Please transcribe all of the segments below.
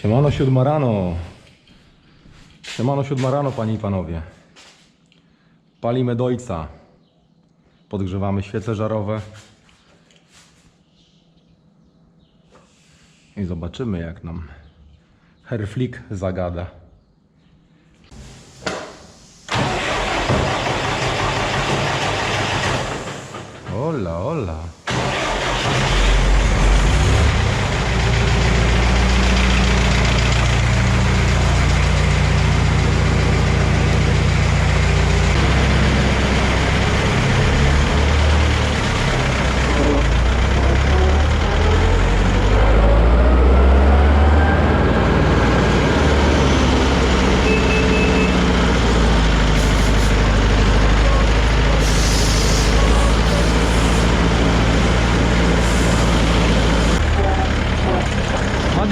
Siemano siódma rano. Siemano siódma rano, panie i panowie. Palimy dojca. Podgrzewamy świece żarowe. I zobaczymy jak nam Herflik zagada. Ola, ola.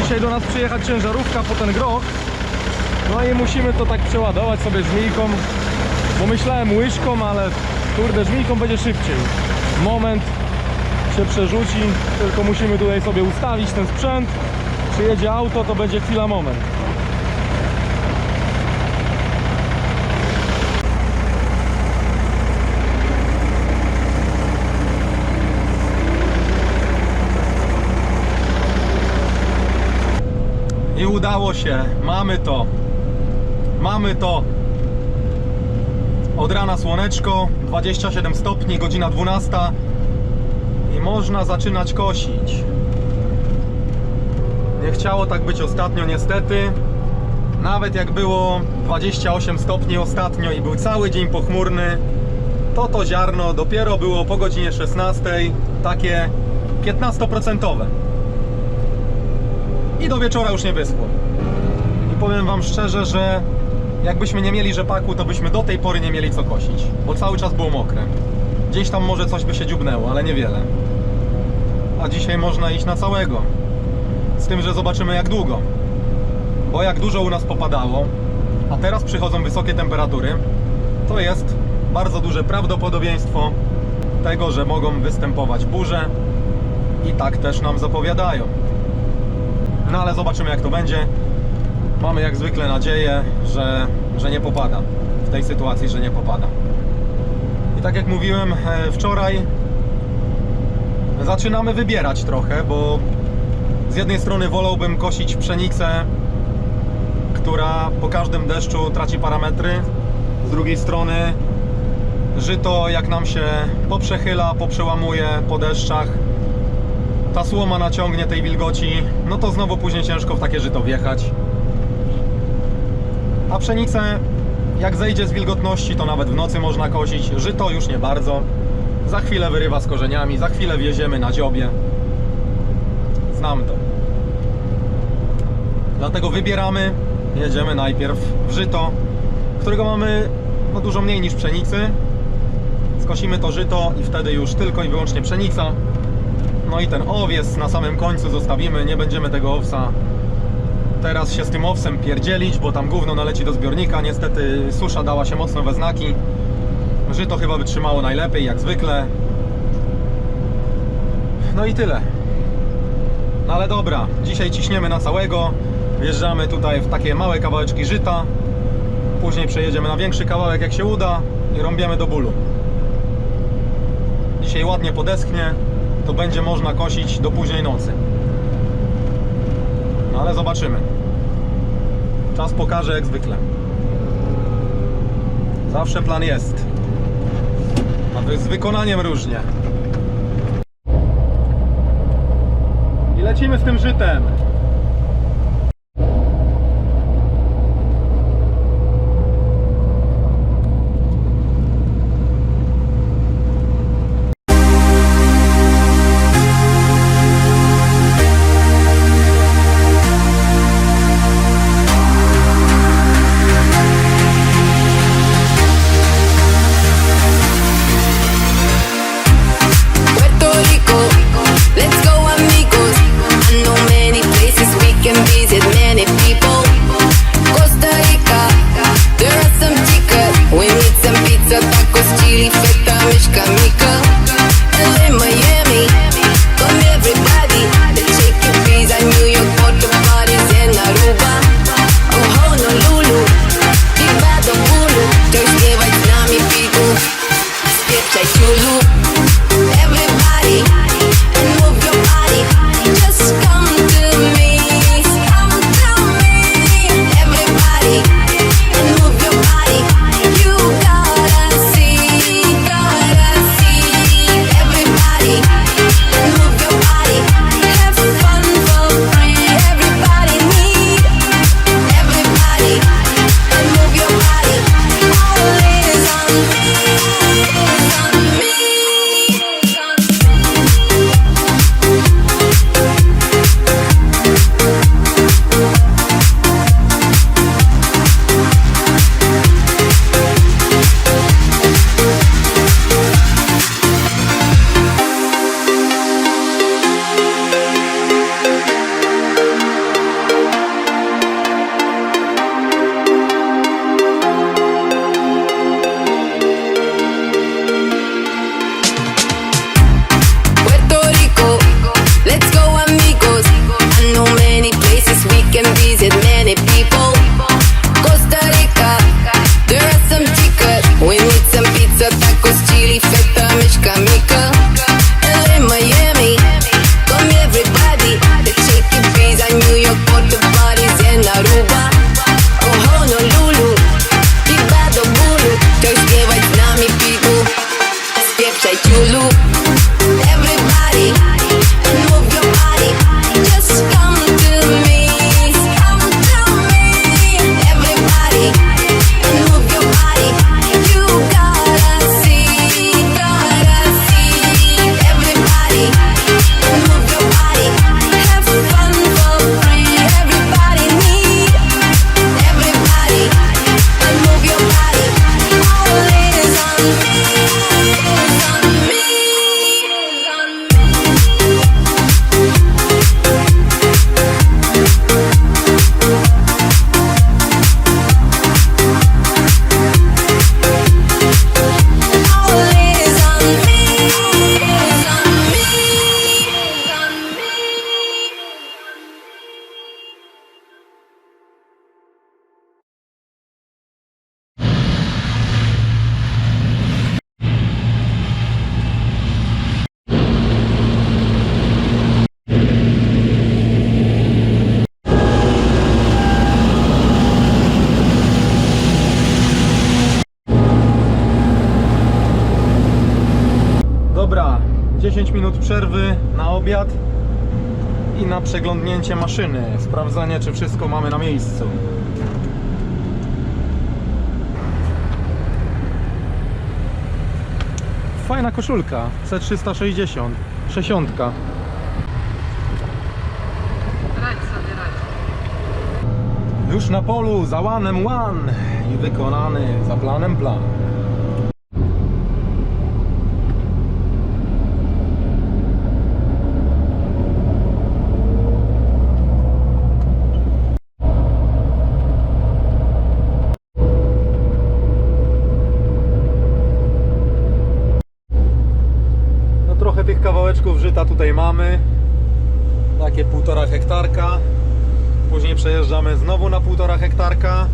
Dzisiaj do nas przyjechać ciężarówka po ten groch. No i musimy to tak przeładować sobie żmijką. Bo myślałem łyżką, ale kurde, żmijką będzie szybciej. Moment się przerzuci, tylko musimy tutaj sobie ustawić ten sprzęt. Przyjedzie auto, to będzie chwila moment. I udało się. Mamy to. Mamy to. Od rana słoneczko, 27 stopni, godzina 12 i można zaczynać kosić. Nie chciało tak być ostatnio niestety. Nawet jak było 28 stopni ostatnio i był cały dzień pochmurny, to to ziarno dopiero było po godzinie 16 takie 15%. I do wieczora już nie wyschło. I powiem Wam szczerze, że jakbyśmy nie mieli rzepaku, to byśmy do tej pory nie mieli co kosić, bo cały czas było mokre. Gdzieś tam może coś by się dziubnęło, ale niewiele. A dzisiaj można iść na całego. Z tym, że zobaczymy jak długo. Bo jak dużo u nas popadało, a teraz przychodzą wysokie temperatury, to jest bardzo duże prawdopodobieństwo tego, że mogą występować burze i tak też nam zapowiadają. No ale zobaczymy jak to będzie. Mamy jak zwykle nadzieję, że, że nie popada. W tej sytuacji, że nie popada. I tak jak mówiłem e, wczoraj, zaczynamy wybierać trochę, bo z jednej strony wolałbym kosić pszenicę, która po każdym deszczu traci parametry. Z drugiej strony żyto jak nam się poprzechyla, poprzełamuje po deszczach, ta słoma naciągnie tej wilgoci, no to znowu później ciężko w takie żyto wjechać. A pszenicę, jak zejdzie z wilgotności, to nawet w nocy można kosić. Żyto już nie bardzo. Za chwilę wyrywa z korzeniami, za chwilę wieziemy na dziobie. Znam to. Dlatego wybieramy, jedziemy najpierw w żyto, którego mamy no, dużo mniej niż pszenicy. Skosimy to żyto i wtedy już tylko i wyłącznie pszenica. No i ten owies na samym końcu zostawimy, nie będziemy tego owsa teraz się z tym owsem pierdzielić, bo tam gówno naleci do zbiornika. Niestety susza dała się mocno we znaki. Żyto chyba wytrzymało najlepiej, jak zwykle. No i tyle. No ale dobra, dzisiaj ciśniemy na całego. Wjeżdżamy tutaj w takie małe kawałeczki żyta. Później przejedziemy na większy kawałek jak się uda i rąbiemy do bólu. Dzisiaj ładnie podeschnie, to będzie można kosić do późnej nocy. No ale zobaczymy. Czas pokaże jak zwykle. Zawsze plan jest. A wy- z wykonaniem różnie. I lecimy z tym żytem. Przerwy na obiad i na przeglądnięcie maszyny. Sprawdzanie, czy wszystko mamy na miejscu. Fajna koszulka. C360. 60. Radź sobie, radź. Już na polu, za łanem łan i wykonany za planem plan. No trochę tych kawałeczków żyta tutaj mamy. Takie półtora hektarka. Później przejeżdżamy znowu na półtora hektarka.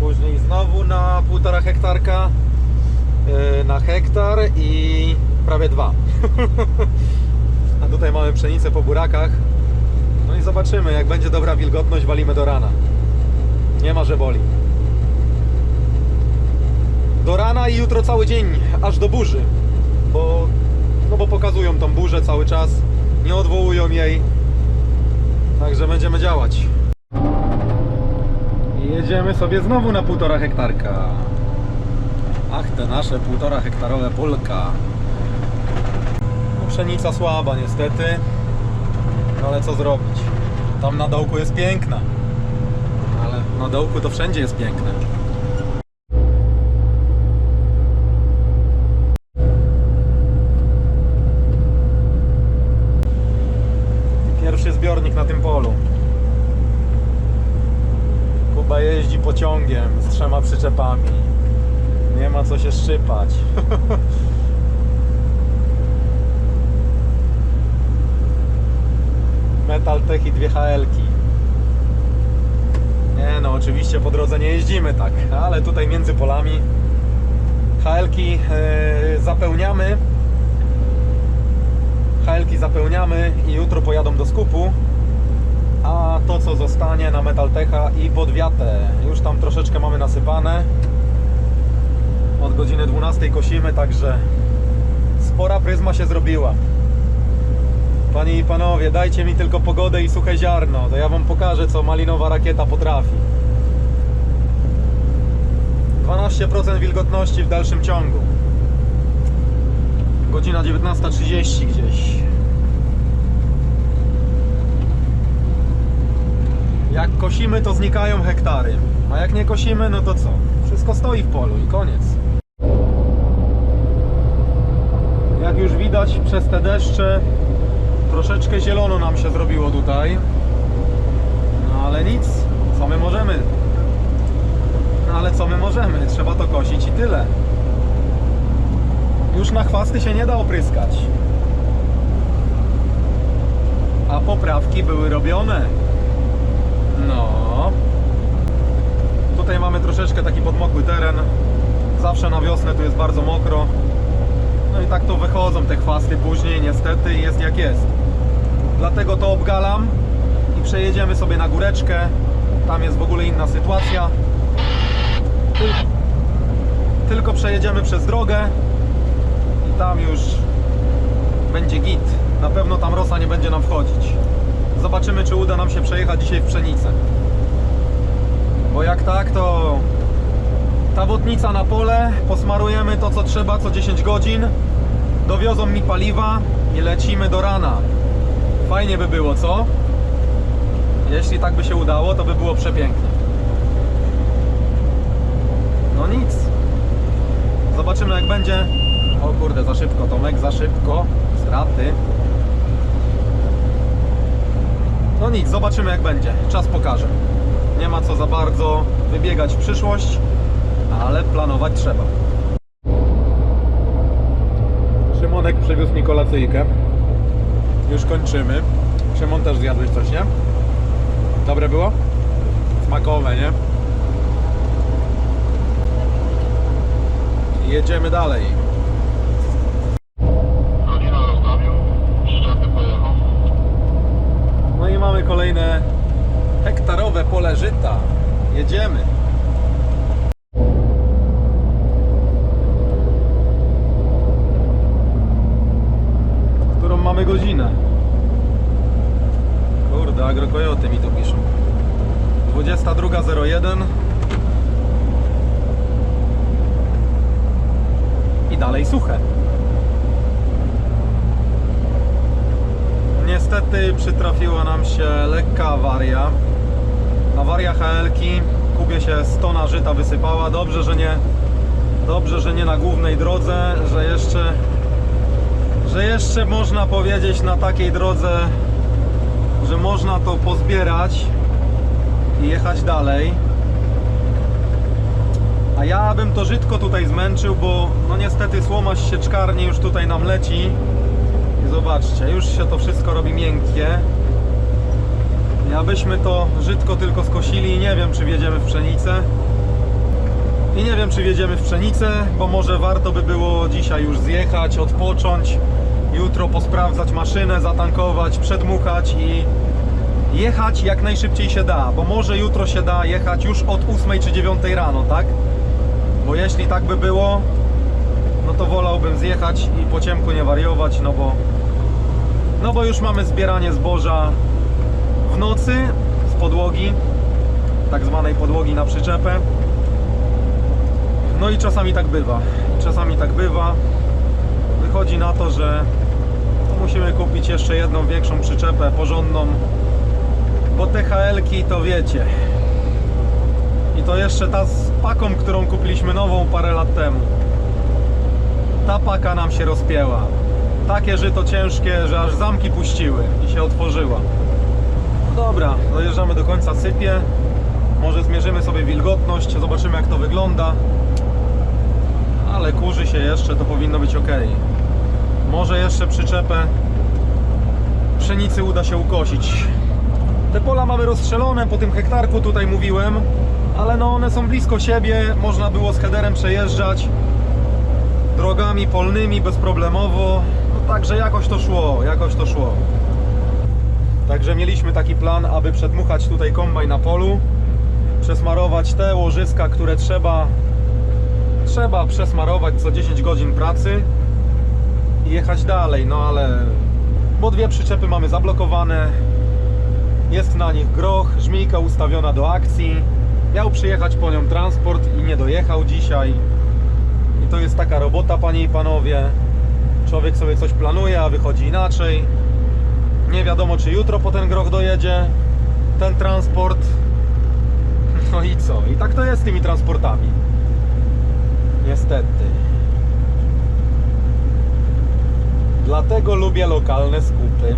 Później znowu na półtora hektarka. yy, Na hektar i prawie dwa. A tutaj mamy pszenicę po burakach. No i zobaczymy, jak będzie dobra walimy do rana. Nie ma, że boli. Do rana i jutro cały dzień, aż do burzy. Bo, no bo pokazują tą burzę cały czas. Nie odwołują jej. Także będziemy działać. Jedziemy sobie znowu na półtora hektarka. Ach, te nasze półtora hektarowe polka. No, pszenica słaba niestety. No ale co zrobić? Tam na dołku jest piękna. Na dołku to wszędzie jest piękne. Pierwszy zbiornik na tym polu. Kuba jeździ pociągiem z trzema przyczepami. Nie ma co się szczypać. Metal Tech i dwie HL-ki. Nie no, oczywiście po drodze nie jeździmy tak, ale tutaj między polami HL-ki e, zapełniamy HL-ki zapełniamy i jutro pojadą do skupu. A to co zostanie na Metaltecha i pod wiatę. Już tam troszeczkę mamy nasypane. Od godziny 12 kosimy, także spora pryzma się zrobiła. Panie i panowie, dajcie mi tylko pogodę i suche ziarno, to ja wam pokażę co malinowa rakieta potrafi. 12% wilgotności w dalszym ciągu. Godzina 19.30 gdzieś. Jak kosimy, to znikają hektary. A jak nie kosimy, no to co? Wszystko stoi w polu i koniec. Jak już widać przez te deszcze, troszeczkę zielono nam się zrobiło tutaj. No ale nic, co my możemy? No ale co my możemy? Trzeba to kosić i tyle. Już na chwasty się nie da opryskać. A poprawki były robione. No. Tutaj mamy troszeczkę taki podmokły teren. Zawsze na wiosnę tu jest bardzo mokro. No i tak to wychodzą te chwasty później, niestety jest jak jest. Dlatego to obgalam i przejedziemy sobie na góreczkę. Tam jest w ogóle inna sytuacja. Tyl- Tylko przejedziemy przez drogę tam już będzie git. Na pewno tam rosa nie będzie nam wchodzić. Zobaczymy, czy uda nam się przejechać dzisiaj w pszenicę. Bo jak tak, to ta wodnica na pole, posmarujemy to co trzeba co 10 godzin, dowiozą mi paliwa i lecimy do rana. Fajnie by było, co? Jeśli tak by się udało, to by było przepięknie. No nic. Zobaczymy jak będzie. O kurde, za szybko, Tomek, za szybko. Straty. No nic, zobaczymy jak będzie. Czas pokaże. Nie ma co za bardzo wybiegać w przyszłość, ale planować trzeba. Szymonek przywiózł mi kolacyjkę. Już kończymy. Szymon też zjadłeś coś, nie? Dobre było? Smakowe, nie? Jedziemy dalej. Godzina rozstawił, przyczepy pojechał. No i mamy kolejne hektarowe pole żyta. Jedziemy. prawie godzinę. Kurde, agrokojoty mi tu piszą. 22.01 I dalej suche. Niestety przytrafiła nam się lekka awaria. Awaria HL-ki. Kubie się 100 na żyta wysypała. Dobrze, że nie dobrze, że nie na głównej drodze, że jeszcze że jeszcze można powiedzieć na takiej drodze, że można to pozbierać i jechać dalej. A ja bym to żytko tutaj zmęczył, bo no niestety słoma z sieczkarni już tutaj nam leci. I zobaczcie, już się to wszystko robi miękkie. I abyśmy to żytko tylko skosili, nie wiem czy wjedziemy w pszenicę. I nie wiem czy wjedziemy w pszenicę, bo może warto by było dzisiaj już zjechać, odpocząć, jutro posprawdzać maszynę, zatankować, przedmuchać i jechać jak najszybciej się da, bo może jutro się da jechać już od 8 czy 9 rano, tak? Bo jeśli tak by było, no to wolałbym zjechać i po ciemku nie wariować, no bo no bo już mamy zbieranie zboża w nocy z podłogi, tak zwanej podłogi na przyczepę. No i czasami tak bywa. Czasami tak bywa. Wychodzi na to, że musimy kupić jeszcze jedną większą przyczepę, porządną, bo te HL-ki to wiecie. I to jeszcze ta z paką, którą kupiliśmy nową parę lat temu. Ta paka nam się rozpięła. Takie żyto ciężkie, że aż zamki puściły i się otworzyła. No dobra, dojeżdżamy do końca sypie. Może zmierzymy sobie wilgotność, zobaczymy jak to wygląda. Ale kurzy się jeszcze, to powinno być ok. Może jeszcze przyczepę pszenicy uda się ukosić. Te pola mamy rozstrzelone po tym hektarku, tutaj mówiłem, ale no one są blisko siebie, można było z headerem przejeżdżać drogami polnymi bezproblemowo, także jakoś to szło, jakoś to szło. Także mieliśmy taki plan, aby przedmuchać tutaj kombaj na polu, przesmarować te łożyska, które trzeba trzeba przesmarować co 10 godzin pracy i jechać dalej, no ale bo dwie przyczepy mamy zablokowane, jest na nich groch, żmijka ustawiona do akcji. Miał przyjechać po nią transport i nie dojechał dzisiaj. I to jest taka robota, panie i panowie. Człowiek sobie coś planuje, a wychodzi inaczej. Nie wiadomo, czy jutro po ten groch dojedzie ten transport. No i co? I tak to jest z tymi transportami. Niestety. Dlatego lubię lokalne skupy.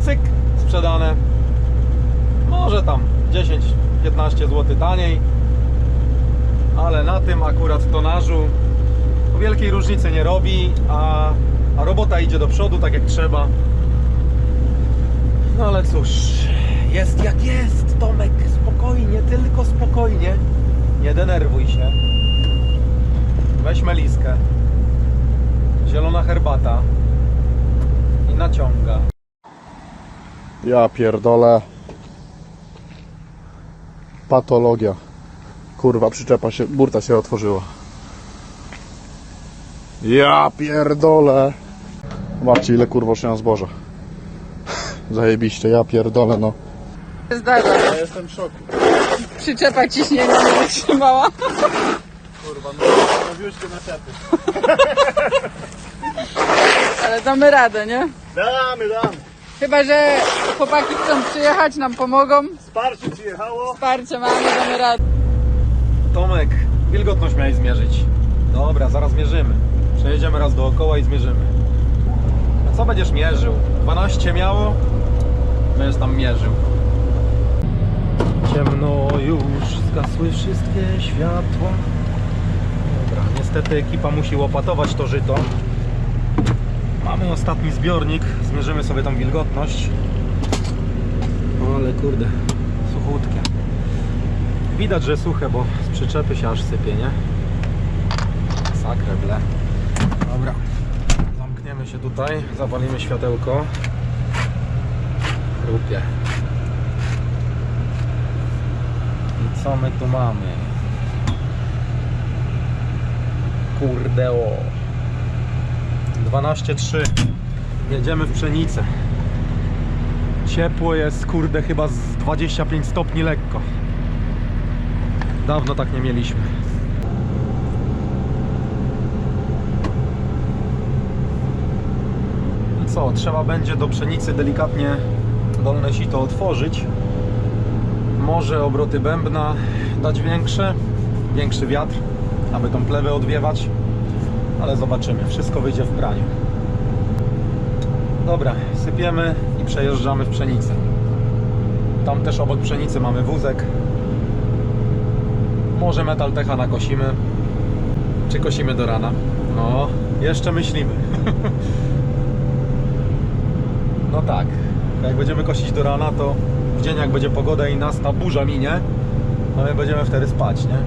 Cyk, sprzedane. Może tam 10-15 zł taniej. Ale na tym akurat tonażu wielkiej różnicy nie robi, a, a robota idzie do przodu tak jak trzeba. No ale cóż, jest jak jest, Tomek, spokojnie, tylko spokojnie. Nie denerwuj się. Weź meliskę. Zielona herbata. I naciąga. Ja pierdolę. Patologia. Kurwa, przyczepa się, burta się otworzyła. Ja pierdolę. Zobaczcie ile kurwa ma zboża. Zajebiście, ja pierdolę no. Zdarza. Ja jestem w szoku. Przyczepa ciśnienia nie wytrzymała. Kurwa, no nowiuszkie naczepy. Ale damy radę, nie? Damy, damy. Chyba, że chłopaki chcą przyjechać, nam pomogą. Wsparcie przyjechało. Wsparcie mamy, damy radę. Tomek, wilgotność miałeś zmierzyć. Dobra, zaraz mierzymy. Przejedziemy raz dookoła i zmierzymy. A co będziesz mierzył? 12 miało? Będziesz tam mierzył. Ciemno już, zgasły wszystkie światła. Dobra, niestety ekipa musi łopatować to żyto. Mamy ostatni zbiornik, zmierzymy sobie tą wilgotność. O, ale kurde, suchutkie. Widać, że suche, bo z przyczepy się aż sypie, nie? Sakrę ble. Dobra. Zamkniemy się tutaj, zapalimy światełko. Chrupie. I co my tu mamy? Kurde o. 12,3 Jedziemy w pszenicę. Ciepło jest, kurde, chyba z 25 stopni lekko. Dawno tak nie mieliśmy. Co, trzeba będzie do pszenicy delikatnie dolne sito otworzyć. Może obroty bębna dać większe, większy wiatr, aby tą plewę odwiewać, ale zobaczymy. Wszystko wyjdzie w praniu. Dobra, sypiemy i przejeżdżamy w pszenicę. Tam też obok pszenicy mamy wózek. Może metal techa nakosimy. Czy kosimy do rana? No, jeszcze myślimy. no tak. Jak będziemy kosić do rana, to w dzień jak będzie pogoda i nas ta burza minie, no my będziemy wtedy spać, nie?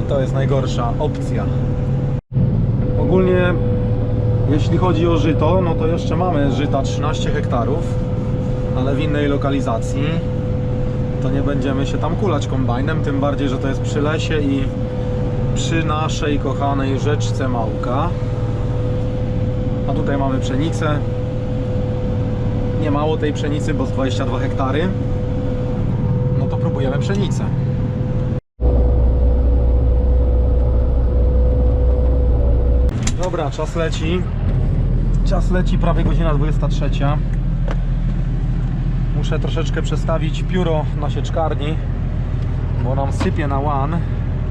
I to jest najgorsza opcja. Ogólnie jeśli chodzi o żyto, no to jeszcze mamy żyta 13 hektarów, ale w innej lokalizacji. To nie będziemy się tam kulać kombajnem, tym bardziej, że to jest przy lesie i przy naszej kochanej rzeczce Małka. A tutaj mamy pszenicę. Nie mało tej pszenicy, bo z 22 hektary. No to próbujemy pszenicę. Dobra, czas leci. Czas leci, prawie godzina 23. Muszę troszeczkę przestawić pióro na sieczkarni, bo nam sypie na łan.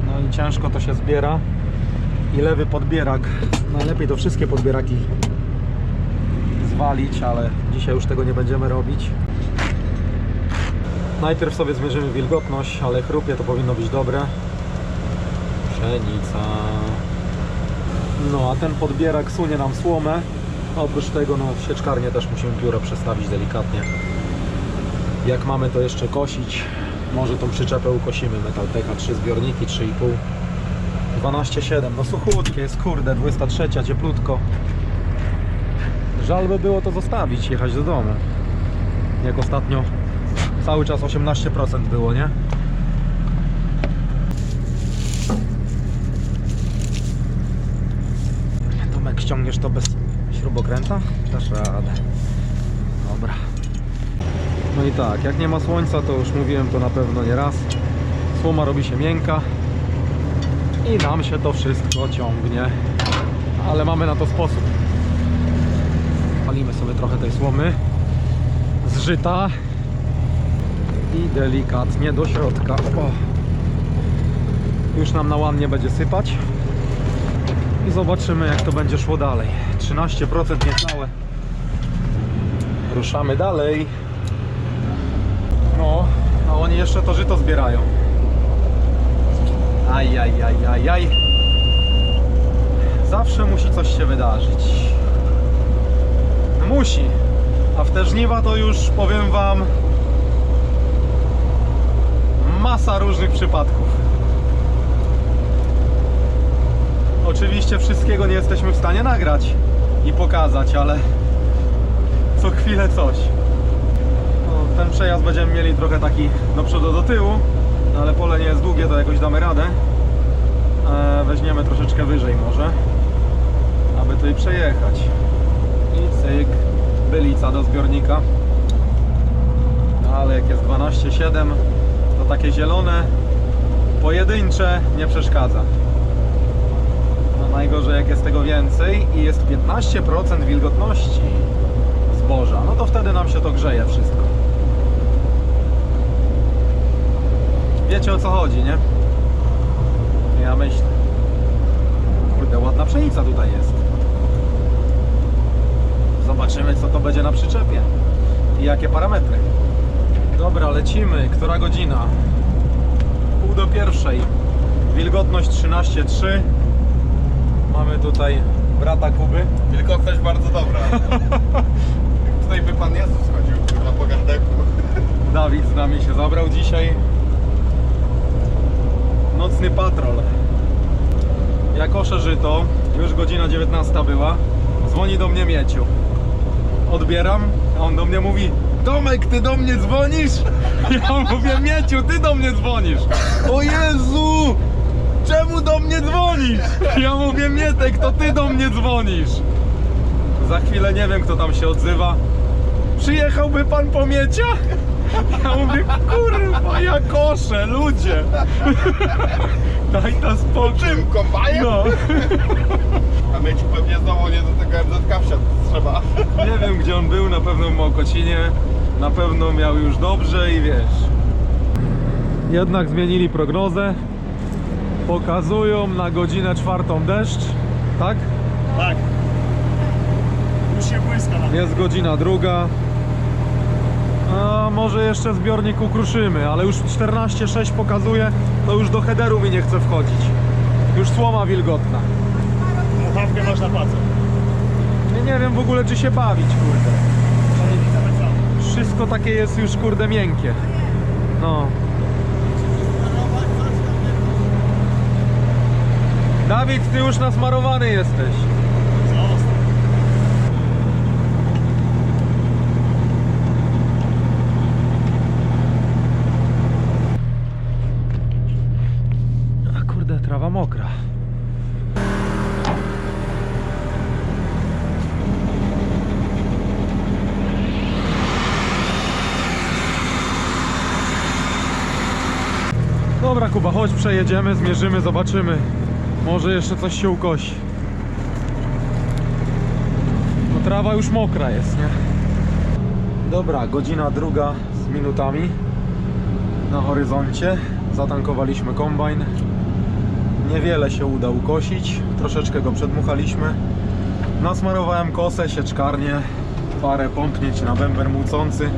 No i ciężko to się zbiera. I lewy podbierak, najlepiej to wszystkie podbieraki zwalić, ale dzisiaj już tego nie będziemy robić. Najpierw sobie zmierzymy wilgotność, ale chrupie to powinno być dobre. Pszenica. No, a ten podbierak sunie nam słomę. Oprócz tego, no, w sieczkarnię też musimy pióro przestawić delikatnie. Jak mamy to jeszcze kosić, może tą przyczepę ukosimy. Metal Techa 3 zbiorniki, 3,5. 12,7. No suchutkie jest, kurde, 23, cieplutko. Żal by było to zostawić, jechać do domu. Jak ostatnio cały czas 18% było, nie? Tomek, ściągniesz to bez śrubokręta? Dasz radę. Dobra. No i tak, jak nie ma słońca, to już mówiłem to na pewno nie raz. Słoma robi się miękka i nam się to wszystko ciągnie. Ale mamy na to sposób. Sobie trochę tej słomy z żyta i delikatnie do środka. O. Już nam na łan nie będzie sypać. I zobaczymy jak to będzie szło dalej. 13% niecałe. Ruszamy dalej. No a oni jeszcze to żyto zbierają. Aj aj aj aj aj zawsze musi coś się wydarzyć musi a w te żniwa to już powiem wam masa różnych przypadków Oczywiście wszystkiego nie jesteśmy w stanie nagrać i pokazać, ale co chwilę coś. No, ten przejazd będziemy mieli trochę taki do przodu, do tyłu, no, ale pole nie jest długie, to jakoś damy radę. E, weźmiemy troszeczkę wyżej może, aby tutaj przejechać. Cyk, bylica do zbiornika. Ale jak jest 12,7 to takie zielone, pojedyncze nie przeszkadza. No najgorzej jak jest tego więcej i jest 15% wilgotności zboża, no to wtedy nam się to grzeje wszystko. Wiecie o co chodzi, nie? Ja myślę. Kurde, ładna pszenica tutaj jest. Zobaczymy co to będzie na przyczepie i jakie parametry. Dobra, lecimy. Która godzina? Pół do pierwszej. Wilgotność 13,3 Mamy tutaj brata Kuby. Wilgotność bardzo dobra. Tutaj by pan Jezus chodził na pogardeku. Dawid z nami się zabrał dzisiaj. Nocny patrol. Ja koszę żyto, już godzina 19 była. Dzwoni do mnie Mieciu. Odbieram, a on do mnie mówi Tomek, ty do mnie dzwonisz? Ja mówię, Mieciu, ty do mnie dzwonisz. O Jezu! Czemu do mnie dzwonisz? Ja mówię, Mietek, to ty do mnie dzwonisz. Za chwilę nie wiem, kto tam się odzywa. Przyjechałby pan po miecia? Ja mówię, kurwa, ja koszę, ludzie. Daj na spokój. Czym? Kombajem? No, A my ci pewnie znowu nie do tego MZK wsiadł trzeba. nie wiem, gdzie on był, na pewno w Mokocinie. Na pewno miał już dobrze i wiesz. Jednak zmienili prognozę. Pokazują na godzinę czwartą deszcz, tak? Tak. Już się błyska Jest godzina druga. A może jeszcze zbiornik ukruszymy, ale już 14,6 pokazuje, to już do headeru mi nie chce wchodzić. Już słoma wilgotna. Dmuchawkę masz na pace. Ja nie wiem w ogóle czy się bawić, kurde. Wszystko takie jest już kurde miękkie. No. Dawid, ty już nasmarowany jesteś. Zostaw. A kurde, trawa mokra. Przejedziemy, zmierzymy, zobaczymy. Może jeszcze coś się ukosi. No trawa już mokra jest, nie? Dobra, godzina druga z minutami na horyzoncie. Zatankowaliśmy kombajn. Niewiele się uda ukosić, troszeczkę go przedmuchaliśmy. Nasmarowałem kosę, sieczkarnię, parę pompnięć na bęben mucący.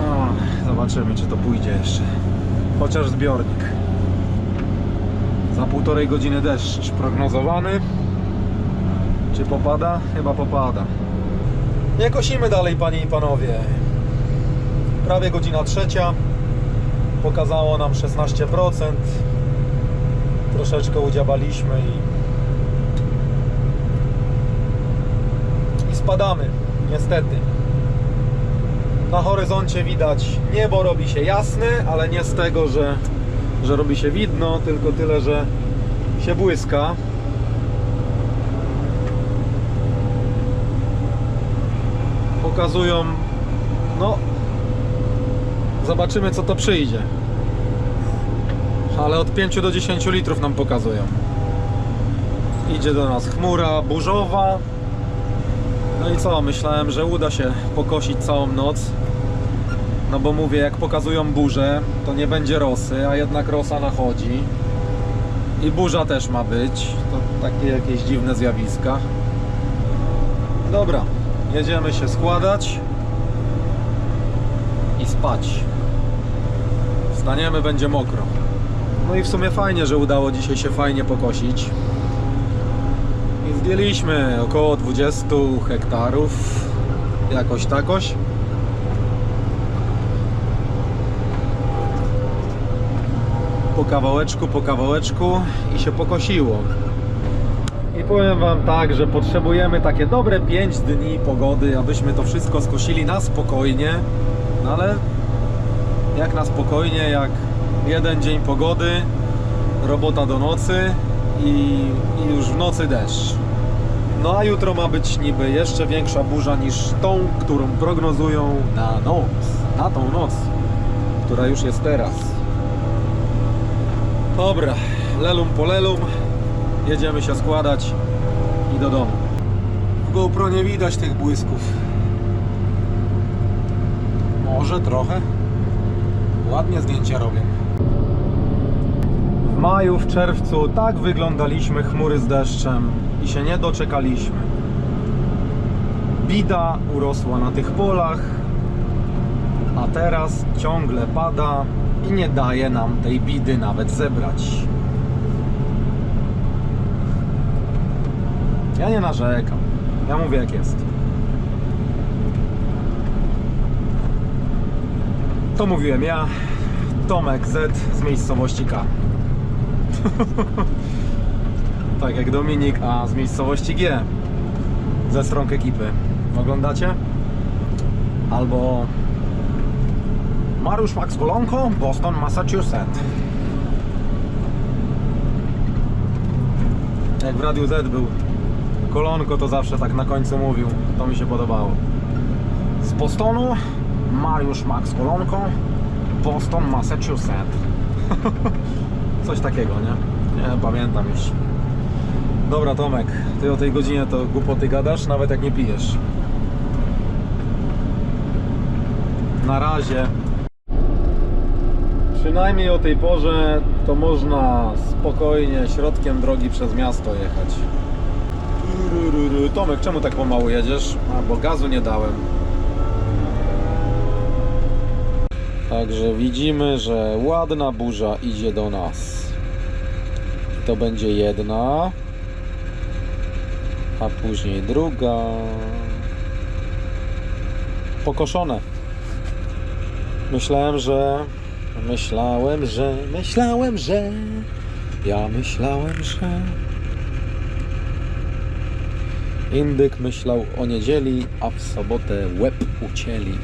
O, zobaczymy, czy to pójdzie jeszcze. Chociaż zbiornik. Za półtorej godziny deszcz prognozowany. Czy popada? Chyba popada. Nie kosimy dalej, panie i panowie. Prawie godzina trzecia. Pokazało nam 16%. Troszeczkę udziabaliśmy i, i spadamy. Niestety. Na horyzoncie widać niebo robi się jasne, ale nie z tego, że, że robi się widno, tylko tyle, że się błyska. Pokazują, no, Zobaczymy co to przyjdzie. Ale od 5 do 10 litrów nam pokazują. Idzie do nas chmura burzowa. No i co? Myślałem, że uda się pokosić całą noc. No bo mówię, jak pokazują burzę, to nie będzie rosy, a jednak rosa nachodzi. I burza też ma być. To takie jakieś dziwne zjawiska. Dobra, jedziemy się składać i spać. Wstaniemy, będzie mokro. No i w sumie fajnie, że udało dzisiaj się fajnie pokosić. Zdjęliśmy około 20 hektarów. Jakoś takoś. Po kawałeczku, po kawałeczku i się pokosiło. I powiem Wam tak, że potrzebujemy takie dobre 5 dni pogody, abyśmy to wszystko skosili na spokojnie. No ale jak na spokojnie, jak jeden dzień pogody, robota do nocy i, i już w nocy deszcz. No a jutro ma być niby jeszcze większa burza niż tą, którą prognozują na noc, na tą noc, która już jest teraz. Dobra, lelum po lelum, jedziemy się składać i do domu. W GoPro nie widać tych błysków. Może trochę. Ładnie zdjęcia robię. W maju, w czerwcu tak wyglądaliśmy chmury z deszczem się nie doczekaliśmy. Bida urosła na tych polach, a teraz ciągle pada i nie daje nam tej bidy nawet zebrać. Ja nie narzekam. Ja mówię jak jest. To mówiłem ja, Tomek Z z miejscowości K. tak jak Dominik A z miejscowości G. Ze stron ekipy. Oglądacie? Albo Mariusz Max Golonko, Boston, Massachusetts. Jak w Radiu Z był Kolonko to zawsze tak na końcu mówił. To mi się podobało. Z Bostonu Mariusz Max Kolonko, Boston, Massachusetts. Coś takiego, nie? Nie pamiętam już. Dobra, Tomek, ty o tej godzinie to głupoty gadasz, nawet jak nie pijesz. Na razie. Przynajmniej o tej porze to można spokojnie środkiem drogi przez miasto jechać. Tomek, czemu tak pomału jedziesz? A, bo gazu nie dałem. Także widzimy, że ładna burza idzie do nas. I to będzie jedna, a później druga. Pokoszone. Myślałem, że. Myślałem, że. Myślałem, że. Ja myślałem, że. Indyk myślał o niedzieli, a w sobotę łeb ucięli.